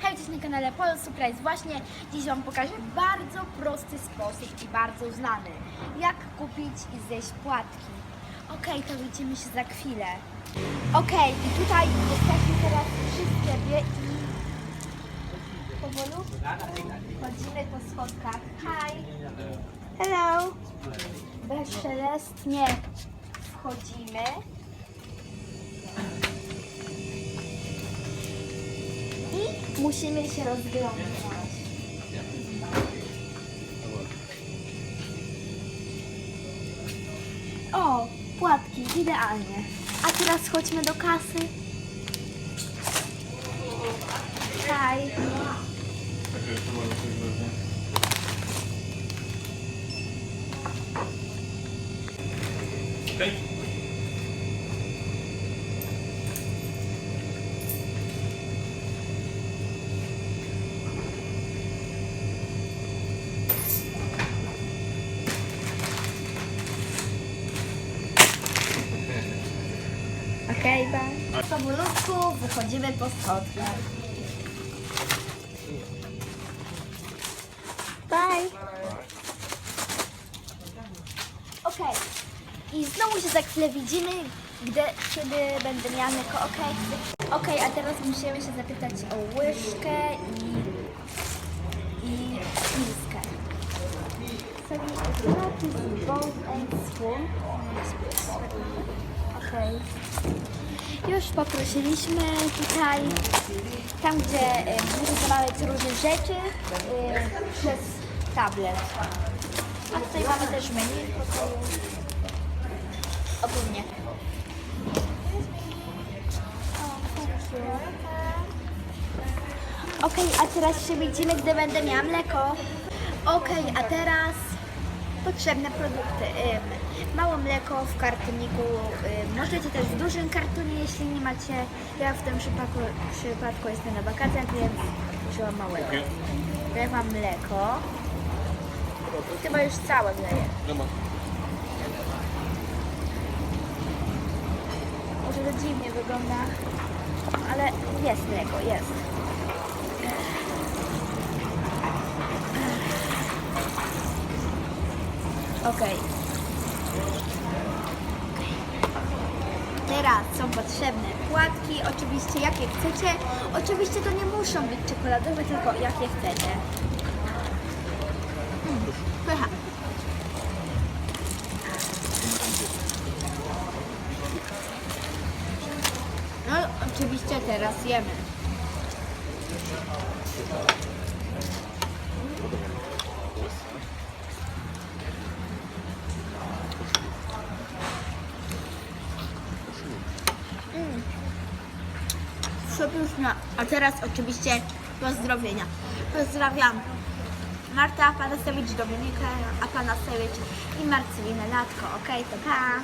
Hej, cześć na kanale Polo. Właśnie dziś Wam pokażę bardzo prosty sposób i bardzo znany, jak kupić i zjeść płatki. Okej, to widzimy się za chwilę. Okej, i tutaj jesteśmy teraz sklepie i powolu chodzimy po schodkach. Hi! Hello! Bezszelestnie wchodzimy. I musimy się rozglądać. O, płatki, idealnie. A teraz chodźmy do kasy. Hej. Okej. Okej, okay, Powolutku wychodzimy po schodkach. Bye. Okej. I znowu się za chwilę widzimy, gdy, kiedy będę miała mleko. Okej. Okej, a teraz musimy się zapytać o łyżkę i, i miskę. Bowl and spoon. Okej. Już poprosiliśmy tutaj, tam gdzie y, zamawiać różne rzeczy y, przez tablet. A tutaj mamy też menu. Ogólnie. Okej, a teraz się widzimy, gdy będę miała mleko. Okej, a teraz potrzebne produkty. Ym, Małe mleko w kartoniku. Możecie też w dużym kartonie, jeśli nie macie. Ja w tym przypadku, przypadku jestem na wakacjach, więc wzięłam małego. Wlewam mleko. Chyba już całe wleję. Może to dziwnie wygląda, ale jest mleko, jest. Okej. Teraz są potrzebne płatki, oczywiście jakie chcecie. Oczywiście to nie muszą być czekoladowe, tylko jakie chcecie. Mm, pycha. No oczywiście teraz jemy. A teraz oczywiście pozdrowienia. Pozdrawiam Marta Panasewicz, Dominikę, a Panasewicz i Marcelinę Latko. Okej, to pa!